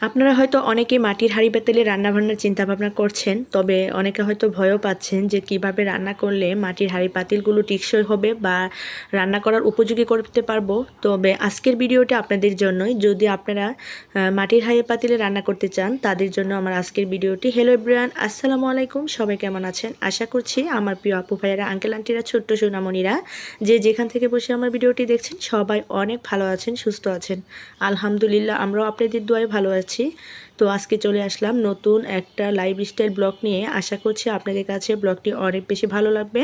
আপনারা হয়তো অনেকে মাটির হাঁড়ি পাতিলে রান্নাবান্নার চিন্তা ভাবনা করছেন, তবে অনেকে হয়তো ভয়ও পাচ্ছেন যে কীভাবে রান্না করলে মাটির হাঁড়ি পাতিলগুলো টিকসই হবে বা রান্না করার উপযোগী করতে পারব। তবে আজকের ভিডিওটা আপনাদের জন্যই। যদি আপনারা মাটির হাঁড়ি পাতিলে রান্না করতে চান, তাদের জন্য আমার আজকের ভিডিওটি। হ্যালো এভরিওয়ান আসসালামু আলাইকুম। সবাই কেমন আছেন? আশা করছি আমার প্রিয় আপু ভাইয়েরা আঙ্কেল আন্টিরা ছোট্ট সোনামণিরা, যে যেখান থেকে বসে আমার ভিডিওটি দেখছেন, সবাই অনেক ভালো আছেন, সুস্থ আছেন। আলহামদুলিল্লাহ, আমরাও আপনাদের দোয়ায় ভালো আছি। তো আজকে চলে আসলাম নতুন একটা লাইফ স্টাইল ব্লগ নিয়ে। আশা করছি আপনাদের কাছে ব্লগটি অনেক বেশি ভালো লাগবে।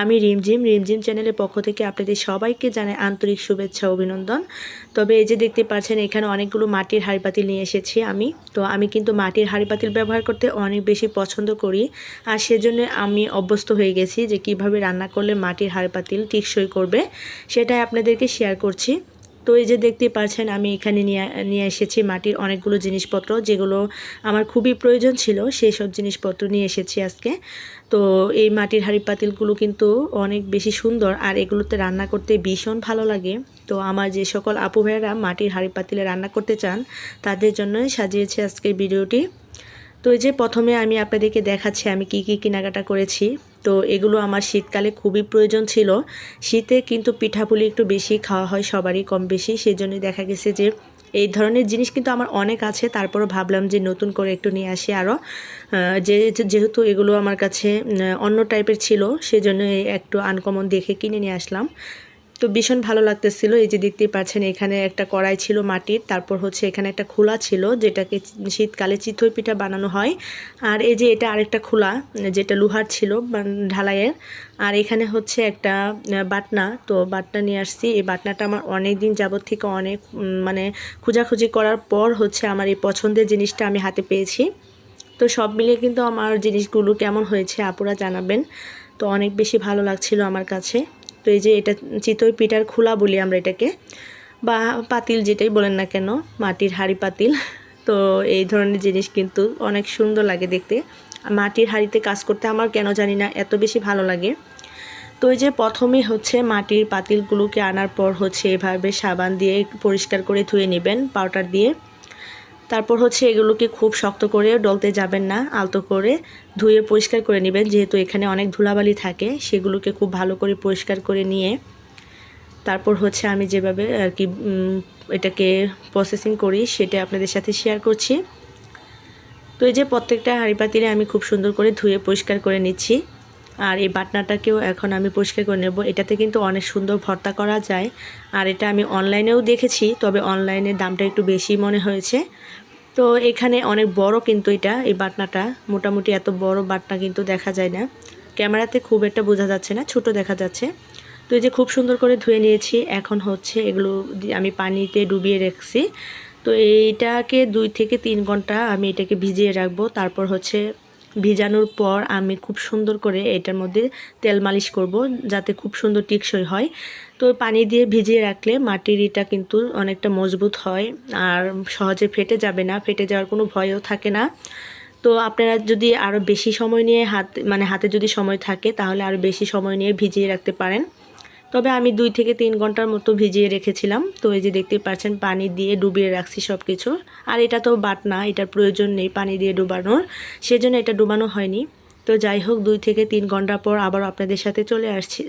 আমি রিমঝিম রিমঝিম চ্যানেলের পক্ষ থেকে আপনাদের সবাইকে জানাই আন্তরিক শুভেচ্ছা, অভিনন্দন। তবে এই যে দেখতে পাচ্ছেন, এখানে অনেকগুলো মাটির হাঁড়ি পাতিল নিয়ে এসেছি আমি। তো আমি কিন্তু মাটির হাঁড়ি পাতিল ব্যবহার করতে অনেক বেশি পছন্দ করি। আর সেজন্য আমি অভ্যস্ত হয়ে গেছি যে কীভাবে রান্না করলে মাটির হাঁড়ি পাতিল টিকসই করবে, সেটাই আপনাদেরকে শেয়ার করছি। তো এই যে দেখতে পাচ্ছেন, আমি এখানে নিয়ে নিয়ে এসেছি মাটির অনেকগুলো জিনিসপত্র, যেগুলো আমার খুবই প্রয়োজন ছিল, সেই সব জিনিসপত্র নিয়ে এসেছি আজকে। তো এই মাটির হাঁড়ি পাতিলগুলো কিন্তু অনেক বেশি সুন্দর, আর এগুলোতে রান্না করতে ভীষণ ভালো লাগে। তো আমার যে সকল আপু ভাইয়েরা মাটির হাঁড়ি পাতিলে রান্না করতে চান, তাদের জন্যই সাজিয়েছি আজকের ভিডিওটি। তো এই যে প্রথমে আমি আপনাদেরকে দেখাচ্ছি, আমি কি কি কেনাকাটা করেছি। তো এগুলো আমার শীতকালে খুবই প্রয়োজন ছিল। শীতে কিন্তু পিঠাপুলি একটু বেশি খাওয়া হয় সবারই কম বেশি সেই জন্য দেখা গেছে যে, এই ধরনের জিনিস কিন্তু আমার অনেক আছে। তারপরও ভাবলাম যে, নতুন করে একটু নিয়ে আসি আরও। যে যেহেতু এগুলো আমার কাছে অন্য টাইপের ছিল, সেজন্য একটু আনকমন দেখে কিনে নিয়ে আসলাম। তো ভীষণ ভালো লাগতেছিল। এই যে দেখতেই পাচ্ছেন, এখানে একটা কড়াই ছিল মাটির, তারপর হচ্ছে এখানে একটা খোলা ছিল, যেটাকে শীতকালে চিতই পিঠা বানানো হয়। আর এই যে এটা আরেকটা খোলা, যেটা লোহার ছিল ঢালাইয়ের। আর এখানে হচ্ছে একটা বাটনা, তো বাটনা নিয়ে আসছি। এই বাটনাটা আমার অনেক দিন যাবত থেকে অনেক মানে খোঁজাখুঁজি করার পর হচ্ছে আমার এই পছন্দের জিনিসটা আমি হাতে পেয়েছি। তো সব মিলিয়ে কিন্তু আমার জিনিসগুলো কেমন হয়েছে, আপুরা জানাবেন। তো অনেক বেশি ভালো লাগছিল আমার কাছে। তো এই যে এটা চিতই পিঠার খোলা বলি আমরা এটাকে। বা পাতিল যেটাই বলেন না কেন, মাটির হাঁড়ি পাতিল। তো এই ধরনের জিনিস কিন্তু অনেক সুন্দর লাগে দেখতে। মাটির হাঁড়িতে কাজ করতে আমার কেন জানি না, এত বেশি ভালো লাগে। তো এই যে প্রথমে হচ্ছে মাটির পাতিলগুলোকে আনার পর হচ্ছে এভাবে সাবান দিয়ে পরিষ্কার করে ধুয়ে নেবেন, পাউডার দিয়ে। তারপর হচ্ছে এগুলোকে খুব শক্ত করে ডলতে যাবেন না, আলতো করে ধুয়ে পরিষ্কার করে নেবেন। যেহেতু এখানে অনেক ধুলাবালি থাকে, সেগুলোকে খুব ভালো করে পরিষ্কার করে নিয়ে তারপর হচ্ছে আমি যেভাবে আর কি এটাকে প্রসেসিং করি, সেটা আপনাদের সাথে শেয়ার করছি। তো এই যে প্রত্যেকটা হাঁড়ি পাতিলে আমি খুব সুন্দর করে ধুয়ে পরিষ্কার করে নিচ্ছি। আর এই বাটনাটাকেও এখন আমি পরিষ্কার করে নেব। এটাতে কিন্তু অনেক সুন্দর ভর্তা করা যায়। আর এটা আমি অনলাইনেও দেখেছি, তবে অনলাইনের দামটা একটু বেশি মনে হয়েছে। তো এখানে অনেক বড় কিন্তু এটা, এই বাটনাটা। মোটামুটি এত বড় বাটনা কিন্তু দেখা যায় না। ক্যামেরাতে খুব একটা বোঝা যাচ্ছে না, ছোট দেখা যাচ্ছে। তো এই যে খুব সুন্দর করে ধুয়ে নিয়েছি, এখন হচ্ছে এগুলো আমি পানিতে ডুবিয়ে রাখছি। তো এইটাকে দুই থেকে তিন ঘণ্টা আমি এটাকে ভিজিয়ে রাখব। তারপর হচ্ছে ভিজানোর পর আমি খুব সুন্দর করে এটার মধ্যে তেল মালিশ করব যাতে খুব সুন্দর টিকসই হয়। তো পানি দিয়ে ভিজিয়ে রাখলে মাটির ইটা কিন্তু অনেকটা মজবুত হয় আর সহজে ফেটে যাবে না, ফেটে যাওয়ার কোনো ভয়ও থাকে না। তো আপনারা যদি আরও বেশি সময় নিয়ে হাত মানে হাতে যদি সময় থাকে তাহলে আরও বেশি সময় নিয়ে ভিজিয়ে রাখতে পারেন। তবে আমি দুই থেকে তিন ঘণ্টার মতো ভিজিয়ে রেখেছিলাম। তো এই যে দেখতে পাচ্ছেন, পানি দিয়ে ডুবিয়ে রাখছি সব কিছু আর এটা তো বাটনা এটার প্রয়োজন নেই পানি দিয়ে ডুবানোর। সেজন্য এটা ডুবানো হয়নি। তো যাই হোক, দুই থেকে তিন ঘণ্টা পর আবার আপনাদের সাথে চলে আসছি।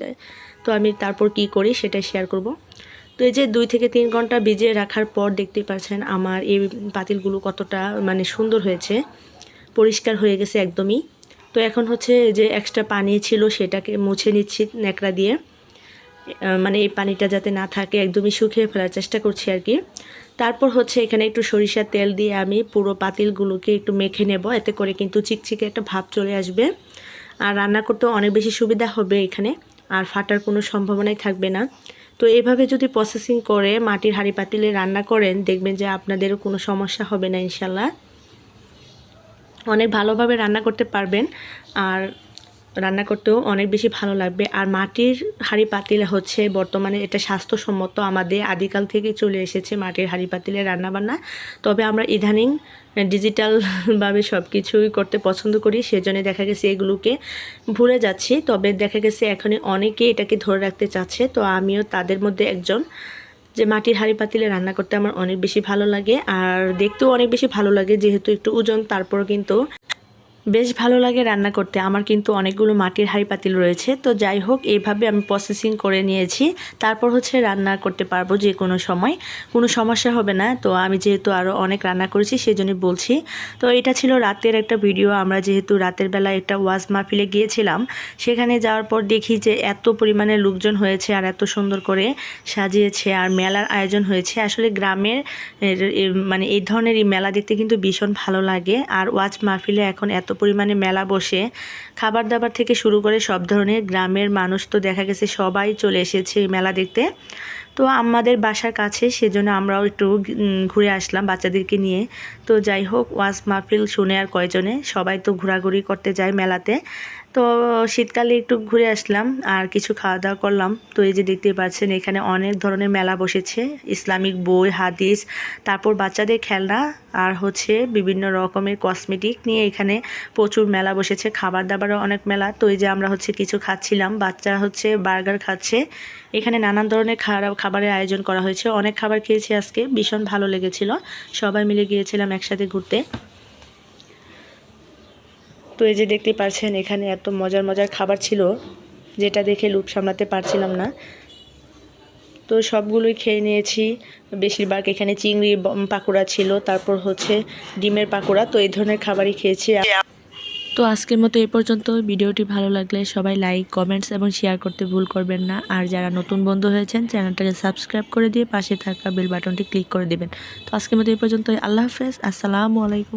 তো আমি তারপর কি করি সেটা শেয়ার করব। তো এই যে দুই থেকে তিন ঘণ্টা ভিজিয়ে রাখার পর দেখতে পাচ্ছেন, আমার এই পাতিলগুলো কতটা মানে সুন্দর হয়েছে। পরিষ্কার হয়ে গেছে একদমই। তো এখন হচ্ছে যে এক্সট্রা পানি ছিল সেটাকে মুছে নিচ্ছি ন্যাকড়া দিয়ে। মানে এই পানিটা যাতে না থাকে, একদমই শুকিয়ে ফেলার চেষ্টা করছি আর কি। তারপর হচ্ছে এখানে একটু সরিষার তেল দিয়ে আমি পুরো পাতিলগুলোকে একটু মেখে নেব, এতে করে কিন্তু চিকচিকে একটা ভাব চলে আসবে। আর রান্না করতেও অনেক বেশি সুবিধা হবে এখানে, আর ফাটার কোনো সম্ভাবনাই থাকবে না। তো এইভাবে যদি প্রসেসিং করে, মাটির হাঁড়ি পাতিলে রান্না করেন, দেখবেন যে আপনাদেরও কোনো সমস্যা হবে না, ইনশাল্লাহ। অনেক ভালোভাবে রান্না করতে পারবেন। আর রান্না করতেও অনেক বেশি ভালো লাগবে। আর মাটির হাঁড়ি পাতিল হচ্ছে বর্তমানে এটা স্বাস্থ্যসম্মত আমাদের আদিকাল থেকে চলে এসেছে মাটির হাঁড়ি পাতিলে রান্নাবান্না। তবে আমরা ইদানিং ডিজিটালভাবে সব কিছুই করতে পছন্দ করি, সেজন্য দেখা গেছে এগুলোকে ভুলে যাচ্ছি। তবে দেখা গেছে এখনই অনেকে এটাকে ধরে রাখতে চাচ্ছে। তো আমিও তাদের মধ্যে একজন যে মাটির হাঁড়ি পাতিলে রান্না করতে আমার অনেক বেশি ভালো লাগে। আর দেখতেও অনেক বেশি ভালো লাগে, যেহেতু একটু ওজন তারপর কিন্তু বেশ ভালো লাগে রান্না করতে। আমার কিন্তু অনেকগুলো মাটির হাঁড়ি পাতিল রয়েছে। তো যাই হোক, এইভাবে আমি প্রসেসিং করে নিয়েছি। তারপর হচ্ছে রান্না করতে পারব যে কোনো সময়। কোনো সমস্যা হবে না। তো আমি যেহেতু আরও অনেক রান্না করেছি সেই জন্যই বলছি। তো এটা ছিল রাতের একটা ভিডিও আমরা যেহেতু রাতের বেলা একটা ওয়াজ মাহফিলে গিয়েছিলাম, সেখানে যাওয়ার পর দেখি যে এত পরিমাণে লোকজন হয়েছে আর এত সুন্দর করে সাজিয়েছে আর মেলার আয়োজন হয়েছে। আসলে গ্রামের মানে এই ধরনের এই মেলা দেখতে কিন্তু ভীষণ ভালো লাগে। আর ওয়াজ মাহফিলে এখন এত পরিমাণে মেলা বসে খাবার দাবার থেকে শুরু করে সব ধরনের গ্রামের মানুষ তো দেখা গেছে সবাই চলে এসেছে মেলা দেখতে। তো আমাদের বাসার কাছে সেজন্য আমরাও একটু ঘুরে আসলাম বাচ্চাদেরকে নিয়ে। তো যাই হোক, ওয়াজ মাহফিল শুনে আর কয়জনে সবাই তো ঘোরাঘুরি করতে যায় মেলাতে। তো শীতকালে একটু ঘুরে আসলাম আর কিছু খাওয়া দাওয়া করলাম। তো এই যে দেখতে পাচ্ছেন, এখানে অনেক ধরনের মেলা বসেছে। ইসলামিক বই, হাদিস, তারপর বাচ্চাদের খেলনা আর হচ্ছে বিভিন্ন রকমের কসমেটিক নিয়ে এখানে প্রচুর মেলা বসেছে। খাবার দাবারও অনেক মেলা। তো এই যে আমরা হচ্ছে কিছু খাচ্ছিলাম, বাচ্চা হচ্ছে বার্গার খাচ্ছে। এখানে নানান ধরনের খাবার খাবারের আয়োজন করা হয়েছে। অনেক খাবার খেয়েছি আজকে, ভীষণ ভালো লেগেছিল। সবাই মিলে গিয়েছিলাম একসাথে ঘুরতে। তো এই যে দেখতে পাচ্ছেন, এখানে এত মজার মজার খাবার ছিল, যেটা দেখে লুপ সামলাতে পারছিলাম না। তো সবগুলোই খেয়ে নিয়েছি। বেশিরভাগ এখানে চিংড়ি পাকোড়া ছিল, তারপর হচ্ছে ডিমের পাকোড়া, তো এই ধরনের খাবারই খেয়েছি। তো আজকের মতো এই পর্যন্ত। ভিডিওটি ভালো লাগলে সবাই লাইক, কমেন্টস এবং শেয়ার করতে ভুল করবেন না। আর যারা নতুন বন্ধু হয়েছেন, চ্যানেলটাকে সাবস্ক্রাইব করে দিয়ে পাশে থাকা বেল বাটনটি ক্লিক করে দেবেন। তো আজকের মতো এই পর্যন্ত আল্লাহ হাফেজ। আসসালামু আলাইকুম।